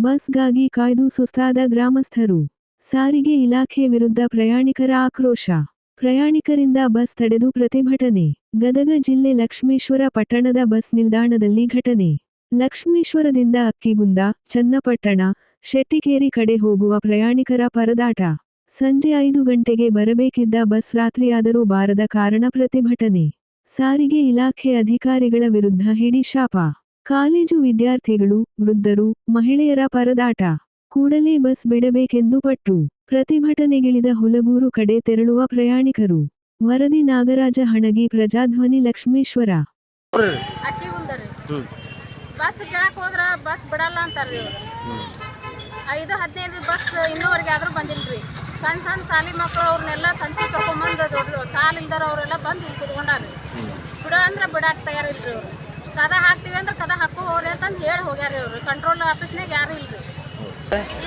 ಬಸ್ಗಾಗಿ ಕಾಯ್ದು ಸುಸ್ತಾದ ಗ್ರಾಮಸ್ಥರು. ಸಾರಿಗೆ ಇಲಾಖೆ ವಿರುದ್ಧ ಪ್ರಯಾಣಿಕರ ಆಕ್ರೋಶ. ಪ್ರಯಾಣಿಕರಿಂದ ಬಸ್ ತಡೆದು ಪ್ರತಿಭಟನೆ. ಗದಗ ಜಿಲ್ಲೆ ಲಕ್ಷ್ಮೇಶ್ವರ ಪಟ್ಟಣದ ಬಸ್ ನಿಲ್ದಾಣದಲ್ಲಿ ಘಟನೆ. ಲಕ್ಷ್ಮೇಶ್ವರದಿಂದ ಅಕ್ಕಿಗುಂದ, ಚನ್ನಪಟ್ಟಣ, ಶೆಟ್ಟಿಕೇರಿ ಕಡೆ ಹೋಗುವ ಪ್ರಯಾಣಿಕರ ಪರದಾಟ. ಸಂಜೆ ಐದು ಗಂಟೆಗೆ ಬರಬೇಕಿದ್ದ ಬಸ್ ರಾತ್ರಿಯಾದರೂ ಬಾರದ ಕಾರಣ ಪ್ರತಿಭಟನೆ. ಸಾರಿಗೆ ಇಲಾಖೆ ಅಧಿಕಾರಿಗಳ ವಿರುದ್ಧ ಹಿಡಿಶಾಪ ಕಾಲೇಜು ವಿದ್ಯಾರ್ಥಿಗಳು ವೃದ್ಧರು ಮಹಿಳೆಯರ ಪರದಾಟ. ಕೂಡಲೇ ಬಸ್ ಬಿಡಬೇಕೆಂದು ಪಟ್ಟು ಪ್ರತಿಭಟನೆಗಿಳಿದ ಹುಲಗೂರು ಕಡೆ ತೆರಳುವ ಪ್ರಯಾಣಿಕರು. ವರದಿ ನಾಗರಾಜ ಹಣಗಿ ಪ್ರಜಾಧ್ವನಿ ಲಕ್ಷ್ಮೇಶ್ವರ. ಬಸ್ ಕೇಳಕ್ ಹೋದ್ರ ಬಸ್ ಬಿಡಲ್ಲ ಅಂತಾರ್ರಿ ಇವ್ರು. ಐದು ಹದಿನೈದು ಬಸ್ ಇನ್ನೂವರೆಗೆ ಆದ್ರೂ ಬಂದಿಲ್ರಿ. ಸಣ್ಣ ಸಣ್ಣ ಸಾಲಿ ಮಕ್ಕಳು ಅವ್ರನ್ನೆಲ್ಲ ಸಂತೆ ತಗೊಂಬಂದು ದೊಡ್ಡ ಸಾಲ ಇಲ್ದಾರ ಅವರೆಲ್ಲ ಬಂದು ಇಲ್ಲಿ ಕುತ್ಕೊಂಡಾರ್ರಿ. ಬಿಡೋ ಅಂದ್ರೆ ಬಿಡಾಕ್ ತಯಾರಿಲ್ರಿ ಅವ್ರು ಕದ ಹಾಕ್ತೀವಿ ಅಂದ್ರೆ ಕದ ಹಾಕೋ ಹೋಗ್ರಿ ಅಂತಂದು ಹೇಳಿ ಹೋಗ್ಯಾರ ಇವ್ರು ಕಂಟ್ರೋಲ್ ಆಫೀಸ್ನಾಗ ಯಾರು ಇಲ್ರಿ.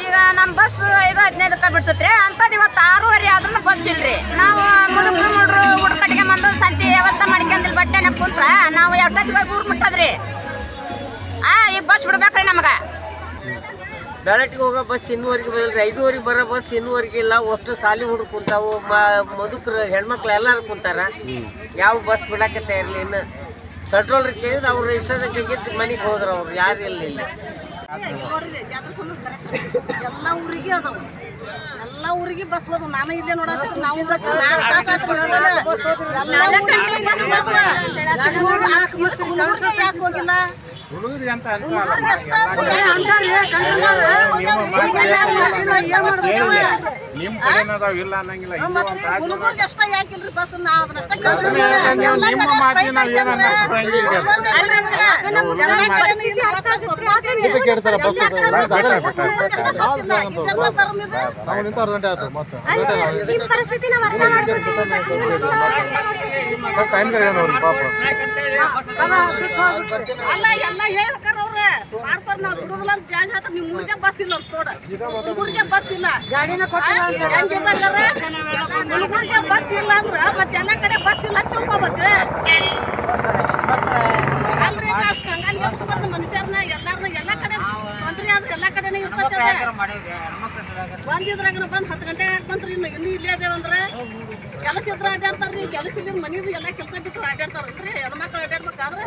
ಈಗ ನಮ್ಮ ಬಸ್ ಐದು ಹದಿನೈದಕ್ಕೆ ಬಿಡ್ತೈತ್ರಿ. ಅಂತದ್ ಇವತ್ತು ಆರೂವರೆ ಆದ್ರೂ ಬಸ್ ಇಲ್ರಿ. ನಾವು ಮುದುಕರು ಮುಡ್ರು ಹುಡುಕಟ್ಟಿಗೆ ಬಂದು ಸಂತಿ ವ್ಯವಸ್ಥೆ ಮಾಡ್ಕೊಂಡಿಲ್ಲ ಬಟ್ಟೆನ ಕುಂತ್ರ ನಾವು ಎಷ್ಟೊತ್ತಿಗೆ ಊರು ಮುಟ್ಟದ್ರಿ. ಆ ಈಗ ಬಸ್ ಬಿಡ್ಬೇಕ್ರಿ ನಮಗೆ. ಬೆಳಟಿಗೆ ಹೋಗೋ ಬಸ್ ಇನ್ನೂವರೆಗೆ ಬರಲ್ರಿ. ಐದುವರೆಗೆ ಬರೋ ಬಸ್ ಇನ್ನೂವರೆಗೆ ಇಲ್ಲ. ಒಟ್ಟು ಸಾಲಿ ಹುಡುಗ ಕುಂತಾವು ಮ ಮುದುಕರು ಹೆಣ್ಮಕ್ಳು ಎಲ್ಲರೂ ಕುಂತಾರ. ಯಾವ ಬಸ್ ಬಿಡಕ್ಕೆ ತಯಾರಿಲ್ಲ ಇನ್ನು. ಕಂಟ್ರೋಲ್ ಕೇಳಿದ್ರೆ ಅವ್ರು ಇಷ್ಟದ ಕೈಗೆದ್ದು ಮನೆಗೆ ಹೋದ್ರು ಅವ್ರು ಯಾರು ಇಲ್ಲ ಇಲ್ಲಿ ಎಲ್ಲ ಊರಿಗೆ ಅದಾವ. ಎಲ್ಲ ಊರಿಗೆ ಬಸ್ ಹೋದವು ನಾನು ಇಲ್ಲೇ ನೋಡತ್ತೀನಿ ನಾವು ಯಾಕೆ ಹೋಗಿಲ್ಲ? ಹುಡುಗ್ರಿಗೆ. ನಿಮ್ ಕಡೆನ ಅದಾವ ಇಲ್ಲ ಅನ್ನಂಗಿಲ್ಲ ಇದು ಅಂತ ಬಸ್ ಅದನ್ನ ನೀವು ನಿಮ್ಮ ಮಾತಿನ ನಾವು ಈಗ. ನಾವು ಅರ್ಥ ಅಲ್ಲ ಎಲ್ಲ ಹೇಳ್ಬೇಕಾರ ಅವ್ರೆ. ಮಾಡ್ಕೊರ್ ನಾವ್ ಬಿಡುದಿಲ್ಲ ಅಂತ ಜಾಗ ಹೇಳ್ತಾರ ನಿಮ್ ಊರಿಗೆ ಬಸ್ ಇಲ್ಲ ಅಂತ ತೋಡ ನಿಮ್ ಊರಿಗೆ ಬಸ್ ಇಲ್ಲ. ಹುಡುಗರಿಗೆ ಬಸ್ ಇಲ್ಲ ಅಂದ್ರ ಮತ್ತೆ ಎಲ್ಲ ಕಡೆ ಬಸ್ ಇಲ್ಲ ಅಂತ ತಿಳ್ಕೊಬೇಕು. ಅಲ್ರಿ ಹಂಗಾಗಿ ಯೋಚಿಸ್ಬಾರ್ದು ಮನುಷ್ಯರ್ನ ಎಲ್ಲಾರ್ನ ಎಲ್ಲ ಕಡೆ ತೊಂದ್ರೆ ಆದ್ರೆ ಎಲ್ಲ ಕಡೆನೇ ಇರ್ತೈತೆ ಬಂದಿದ್ರಾಗ ಬಂದ್ ಹತ್ತು ಗಂಟೆ ಬಂದ್ರಿ ಇನ್ನು ಇನ್ನೂ ಇಲ್ಲೇ ಅದೇವಂದ್ರೆ ಕೆಲಸ ಇದ್ರೆ ಅಡ್ಡಾಡ್ತಾರ್ರಿ ಕೆಲಸ ಇಲ್ಲ ಮನಿದು ಎಲ್ಲ ಕೆಲಸ ಬಿಟ್ಟು ಅಡ್ಡಾಡ್ತಾರಲ್ರಿ ಹೆಣ್ಮಕ್ಳು ಅಡ್ಡಾಡ್ಬೇಕಾದ್ರೆ